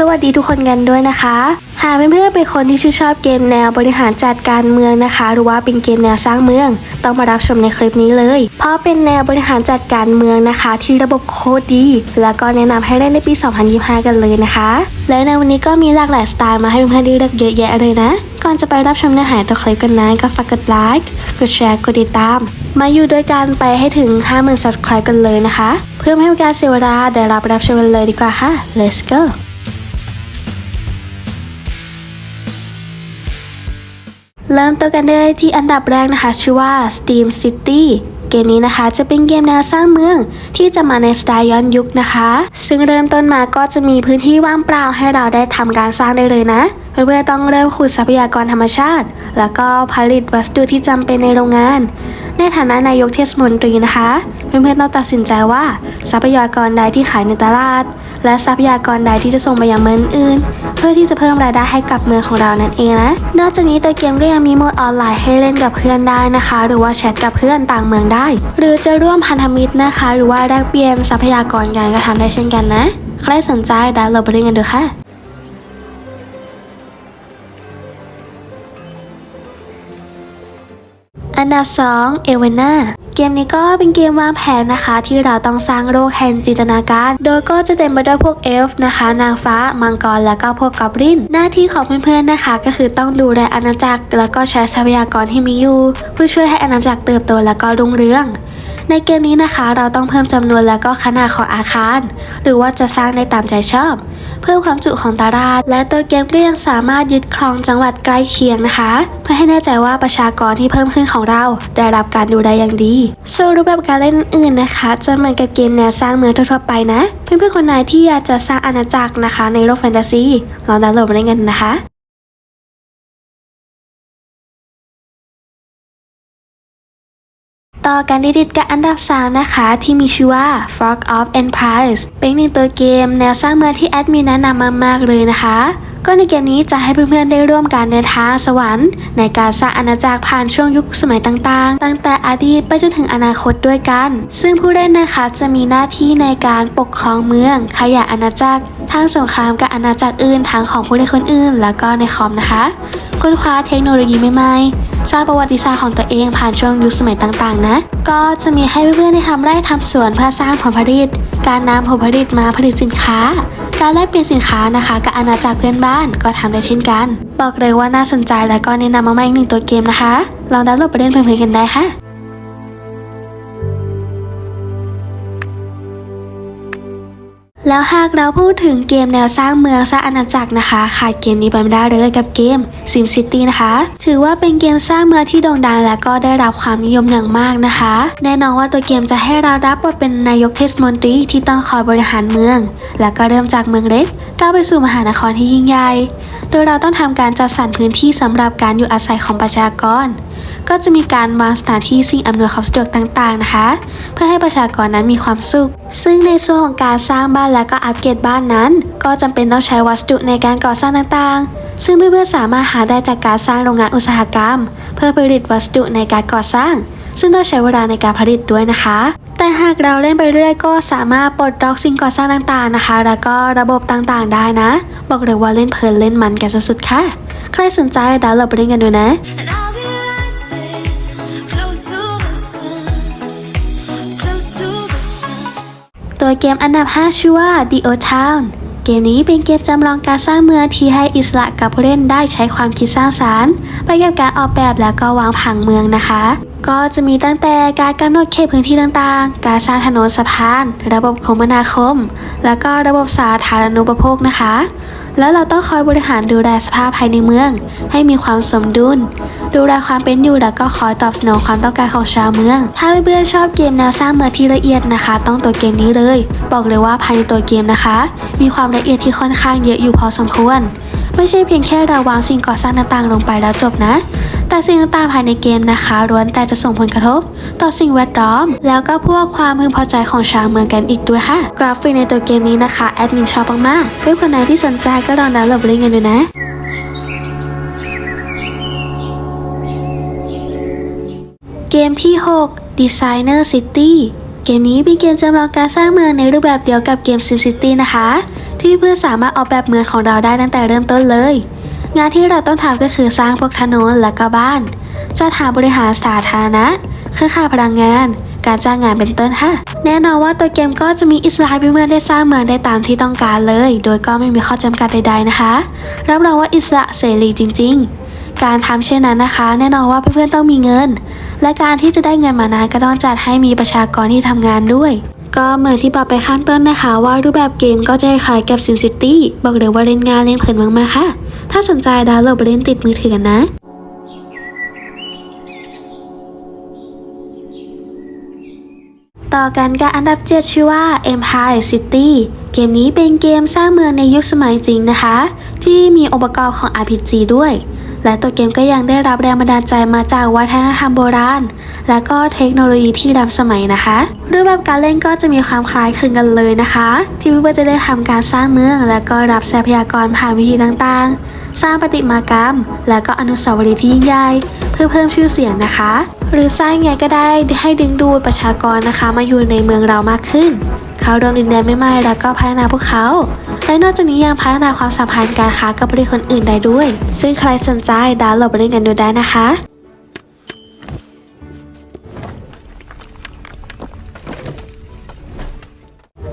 สวัสดีทุกคนกันด้วยนะคะ หากเพื่อนๆเป็นคนที่ชื่นชอบเกมแนวบริหารจัดการเมืองนะคะ หรือว่าเป็นเกมแนวสร้างเมือง ต้องมารับชมในคลิปนี้เลย เพราะเป็นแนวบริหารจัดการเมืองนะคะ ที่ระบบโคตรดี แล้วก็แนะนำให้เล่นในปี 2025 กันเลยนะคะ และในวันนี้ก็มีหลากหลายสไตล์มาให้เพื่อนๆได้เลือกเยอะแยะเลยนะ ก่อนจะไปรับชมเนื้อหาตัวคลิปกันนะก็ฝากกดไลค์กดแชร์กดติดตาม มาอยู่ด้วยกันไปให้ถึง 50,000 subscribe กันเลยนะคะ เพื่อไม่ให้เป็นการเสียเวลาเดี๋ยวราไปรับชมกันเลยดีกว่าค่ะ let's go เริ่มต้นกันเลยที่อันดับแรกนะคะ ชื่อว่า Steam City เกมนี้นะคะจะเป็นเกมแนวสร้างเมืองที่จะมาในสไตล์ย้อนยุคนะคะ ซึ่งเริ่มต้นมาก็จะมีพื้นที่ว่างเปล่าให้เราได้ทำการสร้างได้เลยนะ เพื่อนๆต้องเริ่มขุดทรัพยากรธรรมชาติ แล้วก็ผลิตวัสดุที่จำเป็นในโรงงาน ในฐานะนายกเทศมนตรีนะคะ เพื่อนๆต้องตัดสินใจว่า ทรัพยากรใดที่ขายในตลาด และทรัพยากรใดที่จะส่งไปยังเมืองอื่น เพื่อที่จะเพิ่มรายได้ให้กับเมืองของเรานั่นเองนะนอกจากนี้ตัวเกมก็ยังมีโหมดออนไลน์ให้เล่นกับเพื่อนได้นะคะ หรือว่าแชทกับเพื่อนต่างเมืองได้ หรือจะร่วมพันธมิตรนะคะ หรือว่าแลกเปลี่ยนทรัพยากรกันก็ทำได้เช่นกันนะ ใครสนใจดาวน์โหลดไปเล่นกันดูค่ะ อันดับ 2 เอเวน่าเกมนี้ก็เป็นเกมวางแผนนะคะ ที่เราต้องสร้างโลกแห่งจินตนาการ โดยก็จะเต็มไปด้วยพวกเอลฟ์นะคะ นางฟ้า มังกร และก็พวกกอบลิน หน้าที่ของเพื่อนๆนะคะ ก็คือต้องดูแลอาณาจักร แล้วก็ใช้ทรัพยากรที่มีอยู่เพื่อช่วยให้อาณาจักรเติบโตและก็รุ่งเรือง ในเกมนี้นะคะ เราต้องเพิ่มจำนวนและก็ขนาดของอาคาร หรือว่าจะสร้างได้ตามใจชอบ เพิ่มความจุของตลาดและตัวเกมก็ยังสามารถยึดครองจังหวัดใกล้เคียงนะคะ เพื่อให้แน่ใจว่าประชากรที่เพิ่มขึ้นของเรา ได้รับการดูแลอย่างดีส่วนรูปแบบการเล่นอื่นนะคะ จะเหมือนกับเกมแนวสร้างเมืองทั่วๆไปนะเพื่อนๆคนไหนที่อยากจะสร้างอาณาจักรนะคะ ในโลกแฟนตาซีลองดาวน์โหลดมาเล่นกันนะคะ ต่อกันดิดกับอันดับ 3 นะคะ ที่มีชื่อว่า Frog of Empires เป็นหนึ่งตัวเกมแนวสร้างเมืองที่แอดมินแนะนำมากเลยนะคะ ก็ในเกมนี้จะให้เพื่อนๆได้ร่วมการเดินทางสวรรค์ ในการสร้างอาณาจักรผ่านช่วงยุคสมัยต่างๆ ตั้งแต่อดีตไปจนถึงอนาคตด้วยกัน ซึ่งผู้เล่นนะคะจะมีหน้าที่ในการปกครองเมือง ขยายอาณาจักรทางสงครามกับอาณาจักรอื่นทางของผู้เล่นคนอื่น แล้วก็ในคอมนะคะค้นคว้าเทคโนโลยีใหม่ๆ สร้างประวัติศาสตร์ของตัวเองผ่านช่วงยุคสมัยต่างๆ นะ ก็จะมีให้เพื่อนๆได้ทำไร่ทำสวนเพื่อสร้างผลผลิต การนำผลผลิตมาผลิตสินค้า การแลกเปลี่ยนสินค้านะคะกับอาณาจักรเพื่อนบ้านก็ทำได้เช่นกัน บอกเลยว่าน่าสนใจและก็แนะนำมาใหม่หนึ่งตัวเกมนะคะลองดาวน์โหลดไปเล่นเพื่อนๆกันได้ค่ะ แล้วหากเราพูดถึงเกมแนวสร้างเมืองสร้างอาณาจักรนะคะขาดเกมนี้ไปไม่ได้เลยกับเกม SimCity นะคะ ถือว่าเป็นเกมสร้างเมืองที่โด่งดังและก็ได้รับความนิยมอย่างมากนะคะ แน่นอนว่าตัวเกมจะให้เรารับบทเป็นนายกเทศมนตรีที่ต้องคอยบริหารเมือง และก็เริ่มจากเมืองเล็กก้าวไปสู่มหานครที่ยิ่งใหญ่ โดยเราต้องทำการจัดสรรพื้นที่สำหรับการอยู่อาศัยของประชากร ก็จะมีการวางสถานที่สิ่งอำนวยความสะดวกต่างๆนะคะ เพื่อให้ประชากรนั้นมีความสุข ซึ่งในส่วนของการสร้างบ้านและก็อัปเกรดบ้านนั้น ก็จำเป็นต้องใช้วัสดุในการก่อสร้างต่างๆ ซึ่งเพื่อนๆสามารถหาได้จากการสร้างโรงงานอุตสาหกรรม เพื่อผลิตวัสดุในการก่อสร้าง ซึ่งต้องใช้เวลาในการผลิตด้วยนะคะแต่หากเราเล่นไปเรื่อยก็สามารถปลดล็อกสิ่งก่อสร้างต่างๆนะคะ แล้วก็ระบบต่างๆได้นะ บอกเลยว่าเล่นเพลินเล่นมันกันสุดๆค่ะ ใครสนใจดาวน์โหลดไปเล่นกันดูนะ ตัวเกมอันดับ 5 ชื่อว่า The Old Town เกมนี้เป็นเกมจำลองการสร้างเมืองที่ให้อิสระกับผู้เล่นได้ใช้ความคิดสร้างสารรค์ ไปกับการออกแบบและก็วางผังเมืองนะคะ ก็จะมีตั้งแต่การกำหนดเขตพื้นที่ต่างๆ การสร้างถนนสะพาน ระบบคมนาคม และก็ระบบสาธารณูปโภคนะคะ แล้วเราต้องคอยบริหารดูแลสภาพภายในเมือง ให้มีความสมดุล ดูแลความเป็นอยู่แล้วก็คอยตอบสนองความต้องการของชาวเมือง ถ้าเพื่อนๆชอบเกมแนวสร้างเมืองที่ละเอียดนะคะ ต้องตัวเกมนี้เลย บอกเลยว่าภายในตัวเกมนะคะ มีความละเอียดที่ค่อนข้างเยอะอยู่พอสมควร ไม่ใช่เพียงแค่เราวางสิ่งก่อสร้างต่างๆ ลงไปแล้วจบนะ แต่สิ่งต่างๆภายในเกมนะคะล้วนแต่จะส่งผลกระทบ ต่อสิ่งแวดล้อม แล้วก็พวกความพึงพอใจของชาวเมืองกันอีกด้วยค่ะ กราฟิกในตัวเกมนี้นะคะแอดมินชอบมากๆเพื่อนคนไหนที่สนใจก็ลองดาวน์โหลดเล่นกันดูนะเกมที่ 6 Designer City เกมนี้เป็นเกมจำลองการสร้างเมืองในรูปแบบเดียวกับเกม SimCity นะคะ ที่เพื่อสามารถออกแบบเมืองของเราได้ตั้งแต่เริ่มต้นเลย งานที่เราต้องทำก็คือสร้างพวกถนนและก็บ้านจัดหาบริหารสาธารณะเครือข่ายพลังงาน การจ้างงานเป็นต้นค่ะ แน่นอนว่าตัวเกมก็จะมีอิสระให้เพื่อนๆได้สร้างเมืองได้ตามที่ต้องการเลย โดยก็ไม่มีข้อจำกัดใดๆนะคะ รับรองว่าอิสระเสรีจริง ๆ การทำเช่นนั้นนะคะ แน่นอนว่าเพื่อนๆต้องมีเงิน และการที่จะได้เงินมานานก็ต้องจัดให้มีประชากรที่ทำงานด้วย ก็เหมือนที่บอกไปข้างต้นนะคะ ว่ารูปแบบเกมก็จะคล้ายกับ SimCity บอกเลยว่าเล่นงานเล่นเพลินมากๆค่ะ ถ้าสนใจดาวน์โหลดไปเล่นติดมือถือกันนะต่อกันกับอันดับ 7 ชื่อว่า Empire City เกมนี้เป็นเกมสร้างเมืองในยุคสมัยจริงนะคะ ที่มีองค์ประกอบของ RPG ด้วย และตัวเกมก็ยังได้รับแรงบันดาลใจมาจากวัฒนธรรมโบราณ และก็เทคโนโลยีที่ล้ำสมัยนะคะรูปแบบการเล่นก็จะมีความคล้ายคลึงกันเลยนะคะ ที่เพื่นจะได้ทำการสร้างเมือง และก็รับทรัพยากรผ่านวิธีต่างๆ สร้างประติมากรรม และก็อนุสาวรีย์ที่ยิ่งใหญ่เพื่อเพิ่มชื่อเสียงนะคะ หรือสร้างไงก็ได้ให้ดึงดูดประชากรนะคะ มาอยู่ในเมืองเรามากขึ้น เขารวมดินแดนไม่ไม่แล้วก็พัฒนาพวกเขา และนอกจากนี้ยังพัฒนาความสัมพันธ์การค้ากับประเทศคนอื่นได้ด้วย ซึ่งใครสนใจดาวน์โหลดไปเล่นกันดูได้นะคะ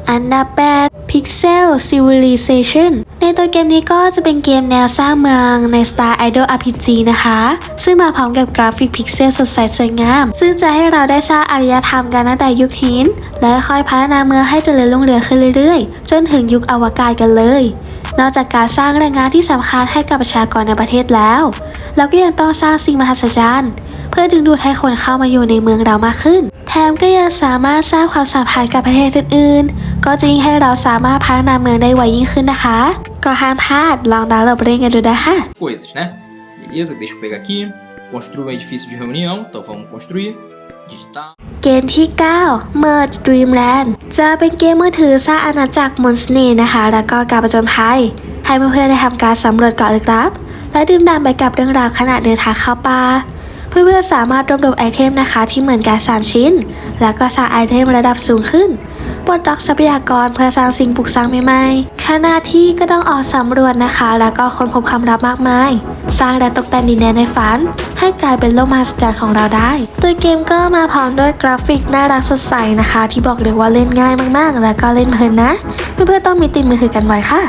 อันดับแปด Pixel Civilization ในตัวเกมนี้ก็จะเป็นเกมแนวสร้างเมืองในสไตล์ Idol RPG นะคะ ซึ่งมาพร้อมกับกราฟิกพิกเซลสดใสสวยงาม ซึ่งจะให้เราได้สร้างอารยธรรมกันตั้งแต่ยุคหิน และค่อยพัฒนาเมืองให้เจริญรุ่งเรืองขึ้นเรื่อยๆ จนถึงยุคอวกาศกันเลย นอกจากการสร้างแรงงานที่สำคัญให้กับประชากรในประเทศแล้ว เราก็ยังต้องสร้างสิ่งมหัศจรรย์เพื่อดึงดูดให้คนเข้ามาอยู่ในเมืองเรามากขึ้น แถมก็ยังสามารถสร้างความสัมพันธ์กับประเทศอื่นๆ ก็จะยิ่งให้เราสามารถพัฒนาเมืองได้ไวยิ่งขึ้นนะคะ ก็ห้ามพลาดลองดาวน์โหลดไปเล่นกันดูนะคะ coisas, né? Beleza, deixa eu pegar aqui. Construir um edifício de reunião, então vamos construir. Digitar. เกมที่ 9 Merge Dreamland จะเป็นเกมมือถือสร้างอาณาจักรมนต์เสน่ห์นะคะ แล้วก็การประจนภัย ให้เพื่อนๆได้ทำการสำรวจเกาะลึกลับ และดื่มด่ำไปกับเรื่องราวขณะเดินทางเข้าป่าเพื่อนๆสามารถรวบรวมไอเทมนะคะที่เหมือนกัน 3 ชิ้น แล้วก็สร้างไอเทมระดับสูงขึ้น ปลดล็อกทรัพยากรเพื่อสร้างสิ่งปลูกสร้างใหม่ๆขณะที่ก็ต้องออกสำรวจนะคะ แล้วก็ค้นพบคำรับมากมาย สร้างและตกแต่งดินแดนในฝัน ให้กลายเป็นโลกมหัศจรรย์ของเราได้ ตัวเกมก็มาพร้อมด้วยกราฟิกน่ารักสดใสนะคะ ที่บอกเลยว่าเล่นง่ายมากๆ แล้วก็เล่นเพลินนะ เพื่อนๆต้องมีติดมือถือกันไว้ค่ะ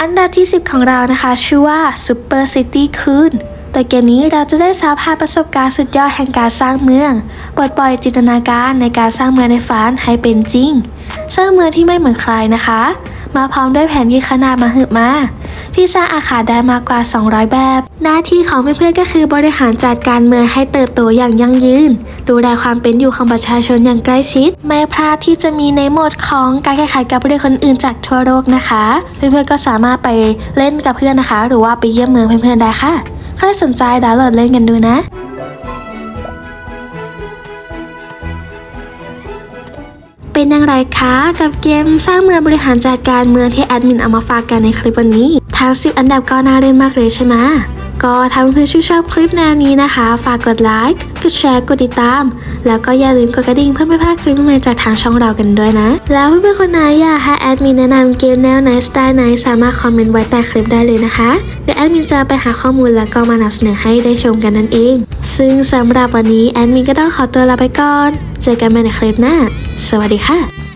อันดับที่ 10 ของเรานะคะ ชื่อว่า Super City c o o n แต่เกมนี้เราจะได้สัมผัสประสบการณ์สุดยอดแห่งการสร้างเมืองปลดปล่อยจินตนาการในการสร้างเมืองในฝันให้เป็นจริง สร้างเมืองที่ไม่เหมือนใครนะคะ มาพร้อมด้วยแผนที่ขนาดมหึมา ที่สร้างอาคารได้มากกว่า 200 แบบ หน้าที่ของเพื่อนๆก็คือบริหารจัดการเมืองให้เติบโตอย่างยั่งยืน ดูแลความเป็นอยู่ของประชาชนอย่างใกล้ชิด ไม่พลาดที่จะมีในโหมดของการแข่งขันกับผู้เล่นคนอื่นจากทั่วโลกนะคะ เพื่อนๆก็สามารถไปเล่นกับเพื่อนนะคะ หรือว่าไปเยี่ยมเมืองเพื่อนๆได้ค่ะ ใครสนใจดาวน์โหลดเล่นกันดูนะเป็นอย่างไรคะกับเกมสร้างเมืองบริหารจัดการเมืองที่แอดมินเอามาฝากกันในคลิปวันนี้ ทั้ง10อันดับก็น่าเล่นมากเลยใช่ไหม ก็ถ้าเพื่อนๆชื่นชอบคลิปแนวนี้นะคะ ฝากกดไลค์ กดแชร์ กดติดตาม แล้วก็อย่าลืมกดกระดิ่งเพื่อไม่พลาดคลิปใหม่จากทางช่องเรากันด้วยนะ แล้วเพื่อนๆคนไหนอยากให้แอดมินแนะนำเกมแนวไหนสไตล์ไหนสามารถคอมเมนต์ไว้ใต้คลิปได้เลยนะคะ เดี๋ยวแอดมินจะไปหาข้อมูลแล้วก็มานำเสนอให้ได้ชมกันนั่นเอง ซึ่งสำหรับวันนี้แอดมินก็ต้องขอตัวลาไปก่อน เจอกันใหม่ในคลิปหน้า สวัสดีค่ะ